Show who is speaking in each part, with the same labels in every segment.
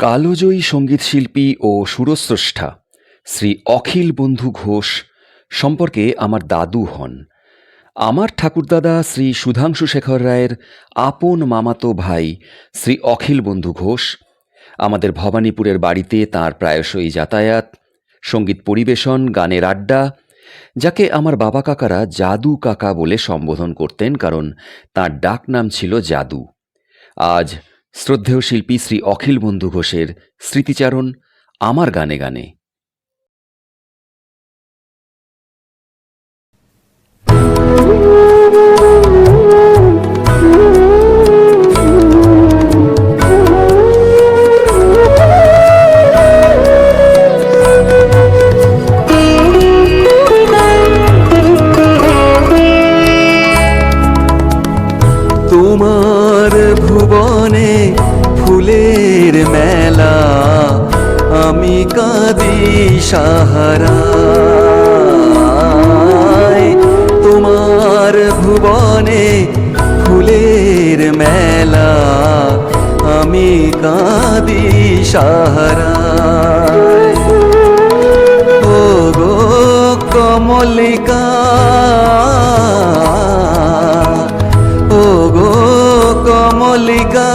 Speaker 1: কালোজয়ী সঙ্গীতশিল্পী ও সুরস্রষ্টা শ্রী অখিল বন্ধু ঘোষ সম্পর্কে আমার দাদু হন। আমার ঠাকুরদাদা শ্রী সুধাংশু শেখর রায়ের আপন মামাতো ভাই শ্রী অখিল বন্ধু ঘোষ, আমাদের ভবানীপুরের বাড়িতে তার প্রায়শই যাতায়াত, সংগীত পরিবেশন, গানের আড্ডা, যাকে আমার বাবা কাকারা জাদু কাকা বলে সম্বোধন করতেন কারণ তার ডাক নাম ছিল জাদু। আজ শ্রদ্ধেয় শিল্পী শ্রী অখিল বন্ধু ঘোষের স্মৃতিচারণ আমার গানে গানে।
Speaker 2: তোমার ভুবনে কাঁদি সাহারা। তোমার ভুবনে ফুলের মেলা, আমি কাঁদি সাহারা। ও গো কমলিকা ও গো কমলিকা,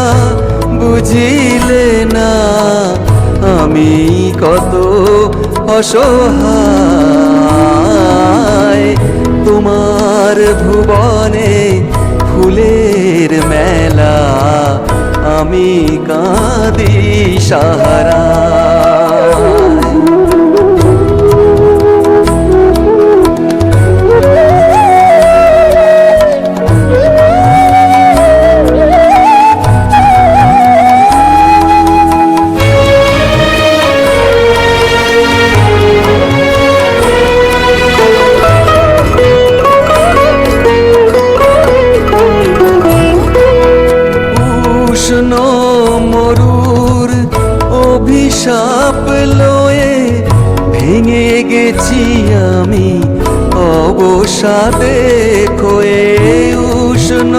Speaker 2: বুঝিলে না আমি কত অসহায়। তোমার ভুবনে ফুলের মেলা আমি কাঁদি সাহারা। গেছি আমি। অবসাদে খয়ে উষ্ণ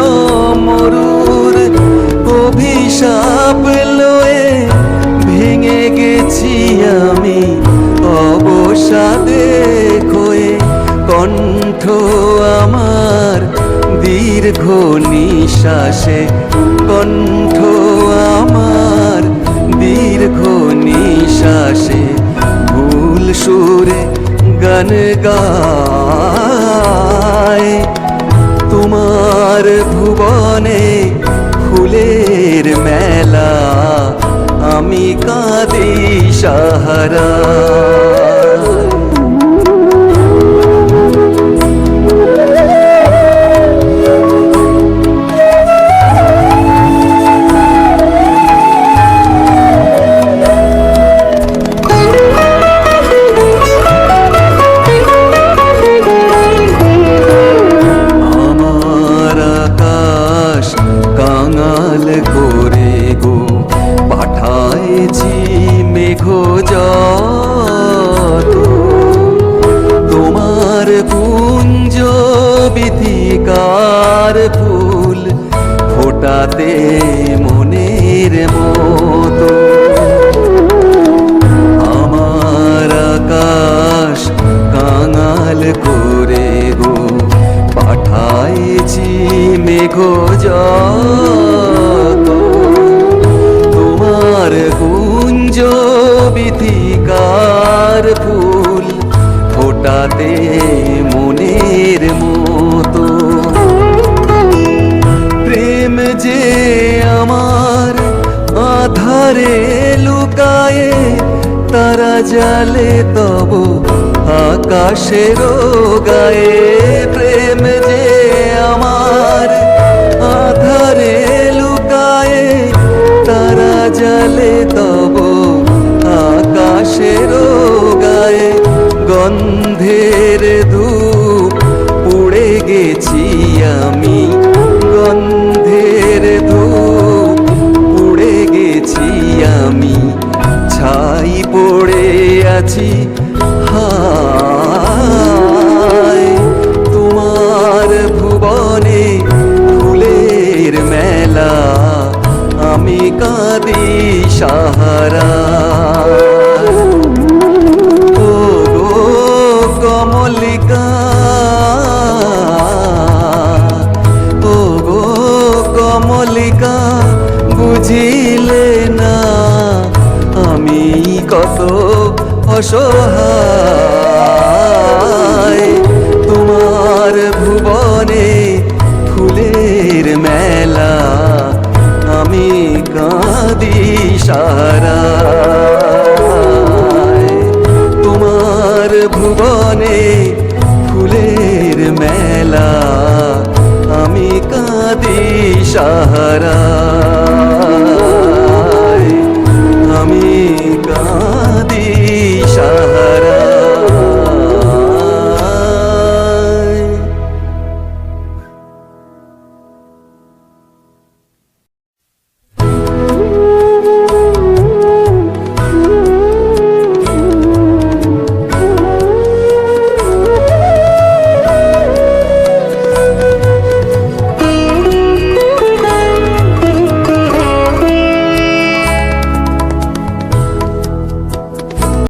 Speaker 2: মরুর অভিশাপ লয়ে ভেঙে গেছি আমি। অবসাদে খয়ে কণ্ঠ আমার দীর্ঘ নিঃশ্বাসে কণ্ঠ আমার দীর্ঘ নিঃশ্বাসে ভুল সুরে গান গায়। তোমার ভুবনে ফুলের মেলা আমি কাঁদি সাহারা। যত তোমার কুঞ্জ বিধিকার ফুল ফোটাতে মনের মতো। আমার আকাশ কাঙাল করে গো, পাঠাইছি মেঘ যত মনের মতো। প্রেম যে আমার আধারে লুকায়ে, তারা জালে তব আকাশের গায়ে প্রেম যে আমার আধারে লুকায়ে, তারা জালে তব পুড়ে গেছি আমি। অনামিকা বুঝিলে না। আমি কত অসহায়। তোমার ভুবনে ফুলের মেলা। আমি কাঁদি সারা। তোমার ভুবনে ফুলের মেলা। সাহারা।